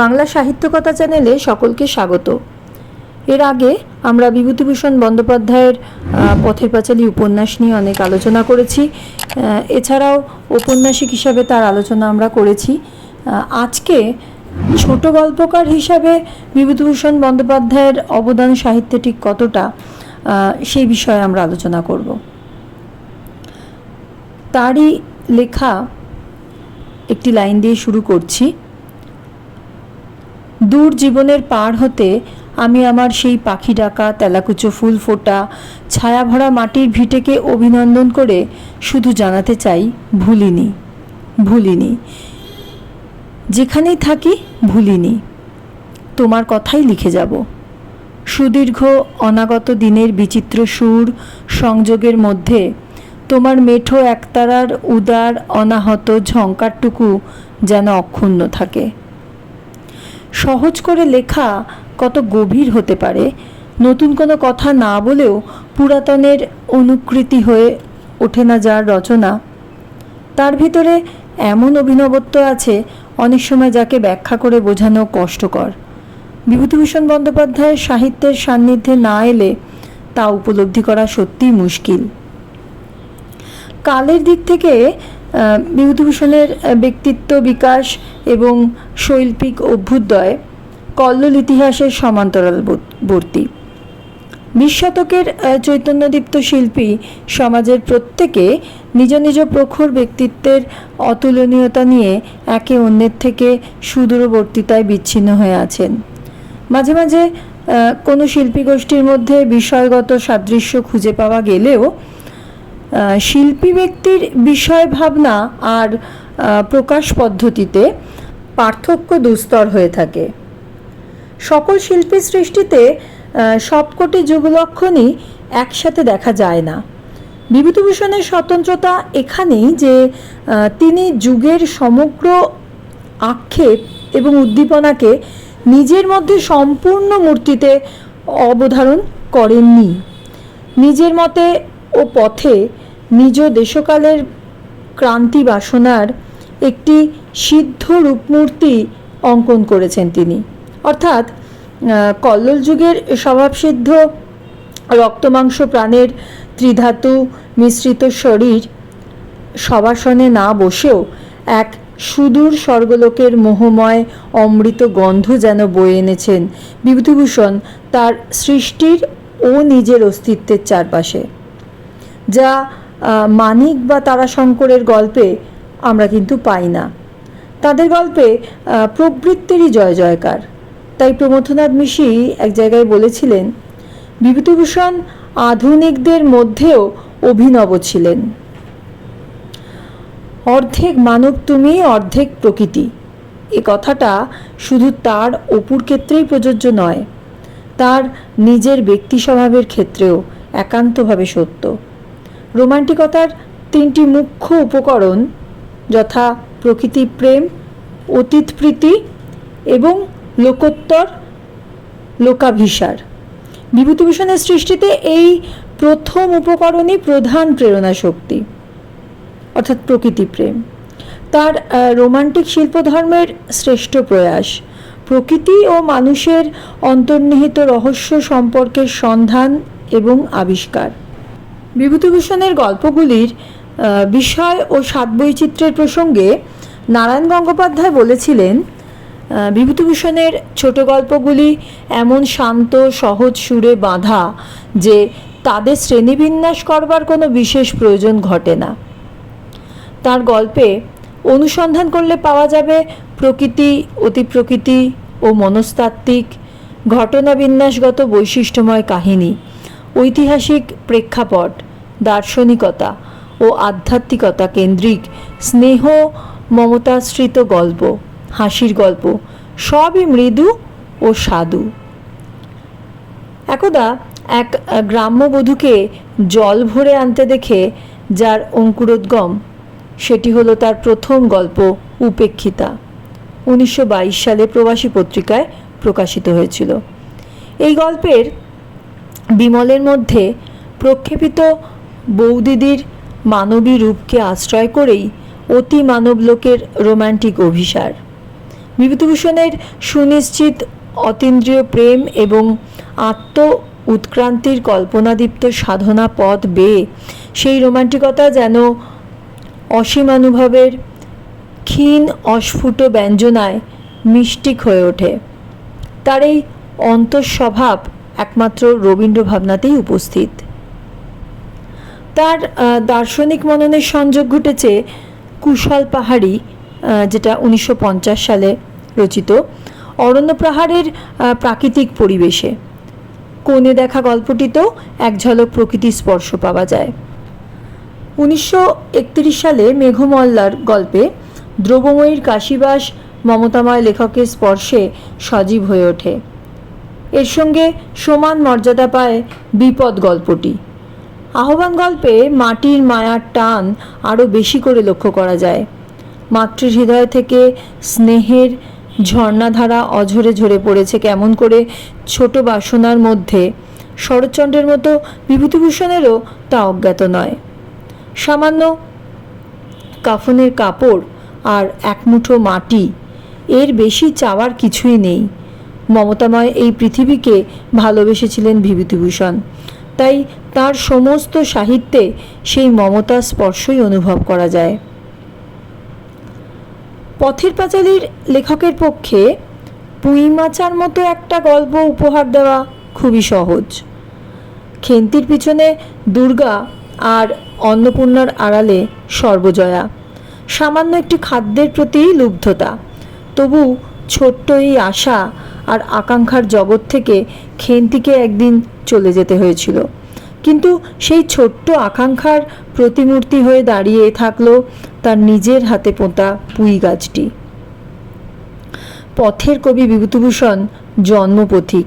বাংলা সাহিত্যকথা চ্যানেলে সকলকে স্বাগত। এর আগে আমরা বিভূতিভূষণ বন্দ্যোপাধ্যায়ের পথের পাঁচালী উপন্যাস নিয়ে অনেক আলোচনা করেছি। এছাড়াও ঔপন্যাসিক হিসাবে তার আলোচনা আমরা করেছি। আজকে ছোট গল্পকার হিসাবে বিভূতিভূষণ বন্দ্যোপাধ্যায়ের অবদান সাহিত্যে ঠিক কতটা সেই বিষয়ে আমরা আলোচনা করব। তারই লেখা একটি লাইন দিয়ে শুরু করছি। দূর জীবনের পার হতে আমি আমার সেই পাখি ডাকা, তেলাকুচো ফুল ফোটা, ছায়াভরা মাটির ভিটেকে অভিনন্দন করে শুধু জানাতে চাই ভুলিনি ভুলিনি। যেখানেই থাকি ভুলিনি। তোমার কথাই লিখে যাব। সুদীর্ঘ অনাগত দিনের বিচিত্র সুর সংযোগের মধ্যে তোমার মেঠো একতারার উদার, অনাহত ঝঙ্কারটুকু যেন অক্ষুণ্ণ থাকে। সহজ করে লেখা কত গভীর হতে পারে। নতুন কোনো কথা না বলেও পুরাতনের অনুকৃতি হয়ে ওঠে না যার রচনা। তার ভিতরে এমন অভিনবত্ব আছে, অনেক সময় যাকে ব্যাখ্যা করে বোঝানো কষ্টকর। বিভূতিভূষণ বন্দ্যোপাধ্যায়ের সাহিত্যের সান্নিধ্যে না এলে তা উপলব্ধি করা সত্যিই মুশকিল। কালের দিক থেকে বিভূতিভূষণের ব্যক্তিত্ব বিকাশ এবং শৈল্পিক অভ্যুদয় কল্লোল ইতিহাসের সমান্তরালবর্তী বিশ শতকের চৈতন্যদীপ্ত শিল্পী সমাজের প্রত্যেকে নিজ নিজ প্রখর ব্যক্তিত্বের অতুলনীয়তা নিয়ে একে অন্যের থেকে সুদূরবর্তিতায় বিচ্ছিন্ন হয়ে আছেন। মাঝে মাঝে কোনো শিল্পী গোষ্ঠীর মধ্যে বিষয়গত সাদৃশ্য খুঁজে পাওয়া গেলেও শিল্পী ব্যক্তির বিষয় ভাবনা আর প্রকাশ পদ্ধতিতে পার্থক্য দুস্তর হয়ে থাকে। সকল শিল্পী সৃষ্টিতে সবকটি যুগলক্ষণই একসাথে দেখা যায় না। বিভূতিভূষণের স্বতন্ত্রতা এখানেই যে তিনি যুগের সমগ্র আক্ষেপ এবং উদ্দীপনাকে নিজের মধ্যে সম্পূর্ণ মূর্তিতে অবধারণ করেননি। নিজের মতে ও পথে নিজ দেশকালের ক্রান্তি বাসনার একটি সিদ্ধ রূপমূর্তি অঙ্কন করেছেন তিনি। অর্থাৎ কল্লোল যুগের স্বভাবসিদ্ধ রক্তমাংস প্রাণের ত্রিধাতু মিশ্রিত শরীর সবাসনে না বসেও এক সুদূর স্বর্গলোকের মোহময় অমৃত গন্ধ যেন বয়ে এনেছেন বিভূতিভূষণ তার সৃষ্টির ও নিজের অস্তিত্বের চারপাশে। যা মানিক বা তারাশঙ্করের গল্পে আমরা কিন্তু পাই না। তাদের গল্পে প্রবৃত্তিরই জয় জয়কার। তাই প্রমথনাথ মিশি এক জায়গায় বলেছিলেন, বিভূতিভূষণ আধুনিকদের মধ্যেও অভিনব ছিলেন। অর্ধেক মানব তুমি, অর্ধেক প্রকৃতি। এ কথাটা শুধু তার অপুর ক্ষেত্রেই প্রযোজ্য নয়, তার নিজের ব্যক্তি স্বভাবের ক্ষেত্রেও একান্তভাবে সত্য। রোমান্টিকতার তিনটি মুখ্য উপকরণ যথা প্রকৃতি প্রেম, অতীত প্রীতি এবং লোকোত্তর, লোকাভিসার। বিভূতিভূষণের সৃষ্টিতে এই প্রথম উপকরণই প্রধান প্রেরণা শক্তি, অর্থাৎ প্রকৃতি প্রেম। তার রোমান্টিক শিল্পধর্মের শ্রেষ্ঠ প্রয়াস, প্রকৃতি ও মানুষের অন্তর্নিহিত রহস্য সম্পর্কের সন্ধান এবং আবিষ্কার। বিভূতিভূষণের গল্পগুলির বিষয় ও স্বাদবৈচিত্র্যের প্রসঙ্গে নারায়ণ গঙ্গোপাধ্যায় বলেছিলেন বিভূতিভূষণের ছোট গল্পগুলি এমন শান্ত, সহজ সুরে বাঁধা যে তাদের শ্রেণীবিন্যাস করবার কোনো বিশেষ প্রয়োজন ঘটে না। তার গল্পে অনুসন্ধান করলে পাওয়া যাবে প্রকৃতি, অতিপ্রকৃতি ও মনস্তাত্ত্বিক ঘটনা বিন্যাসগত বৈশিষ্ট্যময় কাহিনী। ঐতিহাসিক প্রেক্ষাপট, দার্শনিকতা ও আধ্যাত্মিকতা কেন্দ্রিক স্নেহ মমতাশ্রিত গল্প, হাসির গল্প, সবই মৃদু ও সাধু। একদা এক গ্রাম্যবধূকে জল ভরে আনতে দেখে যার অঙ্কুরোদ্গম, সেটি হলো তার প্রথম গল্প উপেক্ষিতা। উনিশশো বাইশ সালে প্রবাসী পত্রিকায় প্রকাশিত হয়েছিল। এই গল্পের বিমলের মধ্যে প্রক্ষেপিত বৌদিদির মানবী রূপকে আশ্রয় করেই অতি মানব লোকের রোম্যান্টিক অভিসার। বিভূতিভূষণের সুনিশ্চিত অতীন্দ্রিয় প্রেম এবং আত্ম উৎক্রান্তির কল্পনাদীপ্ত সাধনা পথ বেয়ে সেই রোমান্টিকতা যেন অসীমানুভবের ক্ষীণ অস্ফুট ব্যঞ্জনায় মিষ্টিক হয়ে ওঠে। তার এই অন্তঃস্বভাব একমাত্র রবীন্দ্র ভাবনাতেই উপস্থিত। তার দার্শনিক মননের সংযোগ ঘটেছে কুশল পাহাড়ি যেটা উনিশশো পঞ্চাশ সালে রচিত, অরণ্য পাহাড়ের প্রাকৃতিক পরিবেশে। কোণে দেখা গল্পটিতেও এক ঝলক প্রকৃতির স্পর্শ পাওয়া যায়। উনিশশো একত্রিশ সালে মেঘমল্লার গল্পে দ্রব্যময়ীর কাশিবাস মমতাময় লেখকের স্পর্শে সজীব হয়ে ওঠে। এর সঙ্গে সমান মর্যাদা পায় বিপদ গল্পটি। আহ্বান গল্পে মাটির মায়ার টান আরও বেশি করে লক্ষ্য করা যায়। মাতৃ হৃদয় থেকে স্নেহের ঝর্ণাধারা অঝরে ঝরে পড়েছে কেমন করে ছোট বাসনার মধ্যে। শরৎচন্দ্রের মতো বিভূতিভূষণেরও তা অজ্ঞাত নয়। সামান্য কাফনের কাপড় আর এক মুঠো মাটি, এর বেশি চাওয়ার কিছুই নেই। মমতাময় এই পৃথিবীকে ভালোবেসেছিলেন বিভূতিভূষণ। তাই তার সমস্ত সাহিত্যে সেই মমতা স্পর্শই অনুভব করা যায়। পথের পাঁচালীর লেখকের পক্ষে পুঁই মাচার মতো একটা গল্প উপহার দেওয়া খুবই সহজ। খেন্তির পিছনে দুর্গা আর অন্নপূর্ণার আড়ালে সর্বজয়া। সামান্য একটি খাদ্যের প্রতি লুব্ধতা। তবু ছোট্ট এই আশা আর আকাঙ্ক্ষার জগৎ থেকে খেন্তিকে একদিন চলে যেতে হয়েছিল। কিন্তু সেই ছোট্ট আকাঙ্ক্ষার প্রতিমূর্তি হয়ে দাঁড়িয়ে থাকল তার নিজের হাতে পোঁতা পুঁই গাছটি। পথের কবি বিভূতিভূষণ জন্মপথিক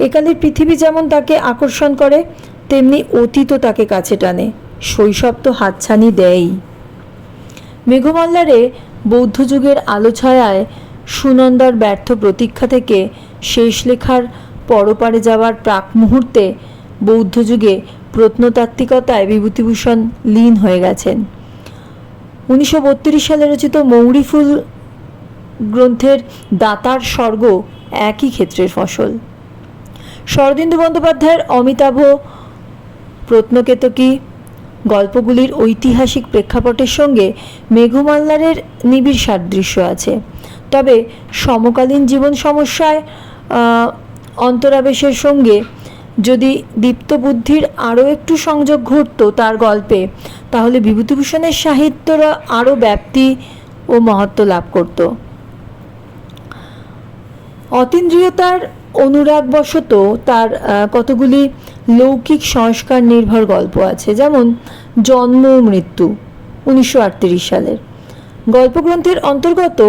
একালের পৃথিবী যেমন তাকে আকর্ষণ করে, তেমনি অতীতও তাকে কাছে টানে। শৈশব তো হাতছানি দেয়ই। মেঘমাল্লারে বৌদ্ধ যুগের আলোছায়ায় সুনন্দার ব্যর্থ প্রতীক্ষা থেকে শেষ লেখার পরপারে যাওয়ার প্রাক মুহূর্তে বৌদ্ধ যুগে প্রত্নতাত্ত্বিকতায় বিভূতিভূষণ লীন হয়ে গেছেন। উনিশশো বত্রিশ সালে রচিত মৌরিফুল গ্রন্থের দাতার স্বর্গ একই ক্ষেত্রের ফসল। শরদিন্দু বন্দ্যোপাধ্যায়ের অমিতাভ প্রত্নকেতকী গল্পগুলির ঐতিহাসিক প্রেক্ষাপটের সঙ্গে মেঘমাল্লারের নিবিড় সাদৃশ্য আছে। তবে সমকালীন জীবন সমস্যায় অন্তরাবেশের সঙ্গে যদি দীপ্ত বুদ্ধির আরও একটু সংযোগ ঘটতো তার গল্পে, তাহলে বিভূতিভূষণের সাহিত্যরা আরও ব্যাপ্তি ও মহত্ব লাভ করতো। অতীন্দ্রিয়তার অনুরাগবশত তার কতগুলি লৌকিক সংস্কার নির্ভর গল্প আছে। যেমন, জন্ম মৃত্যু, উনিশশো আটত্রিশ সালের। গল্পগ্রন্থের অন্তর্গত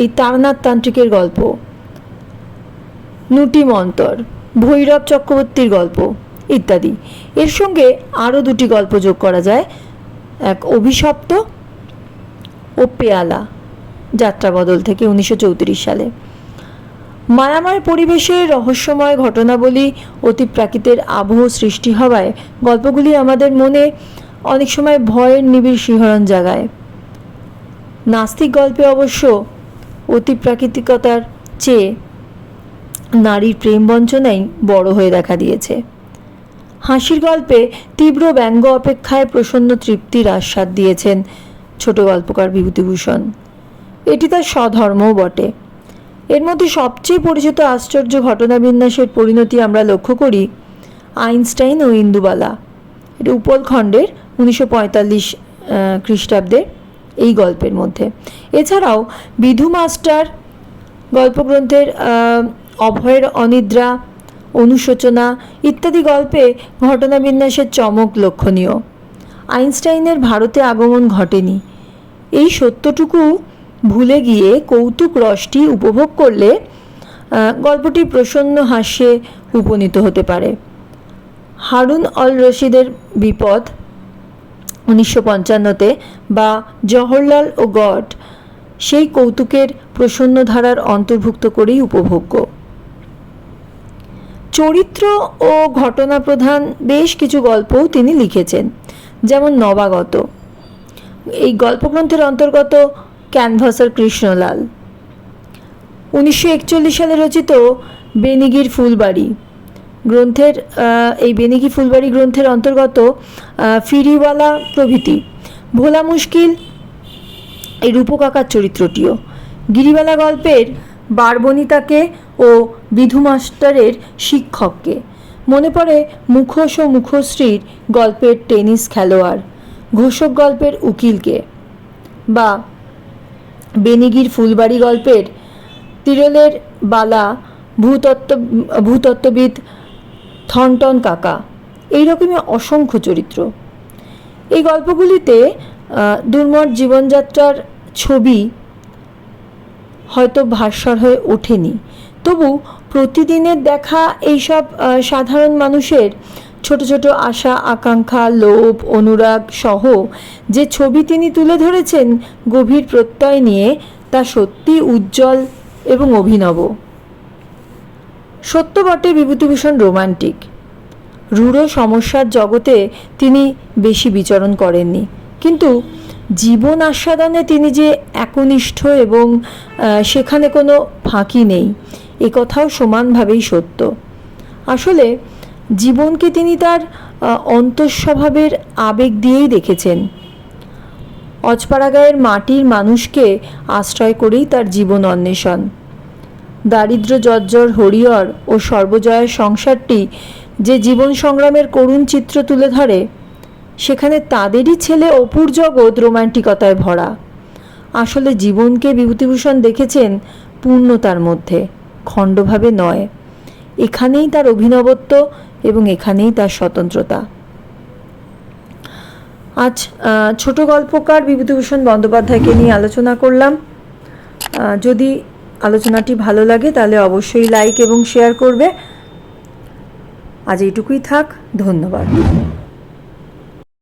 এই তারনাথ তান্ত্রিকের গল্প। নুটি মন্তর, ভৈরব চক্রবর্তীর গল্প ইত্যাদি। এর সঙ্গে আরও দুটি গল্প যোগ করা যায়, এক অভিশপ্ত ও পেয়ালা, যাত্রা বদল থেকে উনিশশো চৌত্রিশ সালে। মায়াময় পরিবেশে রহস্যময় ঘটনাবলী অতিপ্রাকৃতের আবহ সৃষ্টি হওয়ায় গল্পগুলি আমাদের মনে অনেক সময় ভয়ের নিবিড় শিহরণ জাগায়। নাস্তিক গল্পে অবশ্য অতিপ্রাকৃতিকতার চেয়ে নারীর প্রেম বঞ্চনাই বড় হয়ে দেখা দিয়েছে। হাসির গল্পে তীব্র ব্যঙ্গ অপেক্ষায় প্রসন্ন তৃপ্তির আস্বাদ দিয়েছেন ছোট গল্পকার বিভূতিভূষণ। এটি তার স্বধর্মও বটে। এর মধ্যে সবচেয়ে পরিচিত আশ্চর্য ঘটনাবিন্যাসের পরিণতি আমরা লক্ষ্য করি আইনস্টাইন ও ইন্দুবালা। এটা উপলখণ্ডের উনিশশো পঁয়তাল্লিশ খ্রিস্টাব্দের এই গল্পের মধ্যে। এছাড়াও বিধু মাস্টার গল্পগ্রন্থের অভয়ের অনিদ্রা, অনুশোচনা ইত্যাদি গল্পে ঘটনাবিন্যাসের চমক লক্ষণীয়। আইনস্টাইনের ভারতে আগমন ঘটেনি। এই সত্যটুকু ভুলে গিয়ে কৌতুক রসটি উপভোগ করলে গল্পটি প্রসন্ন হাস্যে উপনীত হতে পারে। হারুন অল রশিদের বিপদ উনিশশো পঞ্চান্নতে বা জওহরলাল ও গড সেই কৌতুকের প্রসন্ন ধারার অন্তর্ভুক্ত করেই উপভোগ্য। চরিত্র ও ঘটনা প্রধান বেশ কিছু গল্পও তিনি লিখেছেন, যেমন নবাগত। এই গল্পগ্রন্থের অন্তর্গত ক্যানভাসার কৃষ্ণলাল। উনিশশো একচল্লিশ সালে রচিত বেনিগির ফুলবাড়ি। গ্রন্থের এই বেনিগি ফুলবাড়ি গ্রন্থের অন্তর্গত ফিরিওয়ালা প্রভৃতি। ভোলা মুশকিল, এই রূপকাকার চরিত্রটিও। গিরিবালা গল্পের বারবনিতাকে ও বিধু মাস্টারের শিক্ষককে। মনে পড়ে মুখোশ ও মুখশ্রীর গল্পের টেনিস খেলোয়াড়, ঘোষক গল্পের উকিলকে। বা বেনিগির ফুলবাড়ি গল্পের তিরলের বালা, ভূতত্ত্ব, ভূতত্ত্ববিদ থনটন কাকা। এইরকমই অসংখ্য চরিত্র। এই গল্পগুলিতে দুর্মট জীবনযাত্রার ছবি হয়তো ভাস্বর হয়ে ওঠেনি। তবু প্রতিদিনের দেখা এইসব সাধারণ মানুষের ছোট ছোট আশা, আকাঙ্ক্ষা, লোভ, অনুরাগ সহ যে ছবি তিনি তুলে ধরেছেন, গভীর প্রত্যয় নিয়ে তা সত্যি উজ্জ্বল এবং অভিনব। সত্য বটে বিভূতিভূষণ রোমান্টিক। রূঢ় সমস্যার জগতে তিনি বেশি বিচরণ করেননি। কিন্তু জীবন আস্বাদনে তিনি যে একনিষ্ঠ এবং সেখানে কোনো ফাঁকি নেই, এ কথাও সমানভাবেই সত্য। আসলে জীবনকে তিনি তার অন্তঃস্বভাবের আবেগ দিয়েই দেখেছেন। অজপাড়াগাঁয়ের মাটির মানুষকে আশ্রয় করেই তার জীবন অন্বেষণ। দারিদ্র জর্জর হরিহর ও সর্বজয়ের সংসারটি যে জীবন সংগ্রামের করুণ চিত্র তুলে ধরে, সেখানে তাদেরই ছেলে অপুর জগৎ রোমান্টিকতায় ভরা। আসলে জীবনকে বিভূতিভূষণ দেখেছেন পূর্ণতার মধ্যে, খণ্ডভাবে নয়। এখানেই তার অভিনবত্ব এবং এখানেই তার স্বতন্ত্রতা। আজ ছোট গল্পকার বিভূতিভূষণ বন্দ্যোপাধ্যায়কে নিয়ে আলোচনা করলাম। যদি আলোচনাটি ভালো লাগে তাহলে অবশ্যই লাইক এবং শেয়ার করবে। আজ এইটুকুই থাক ধন্যবাদ।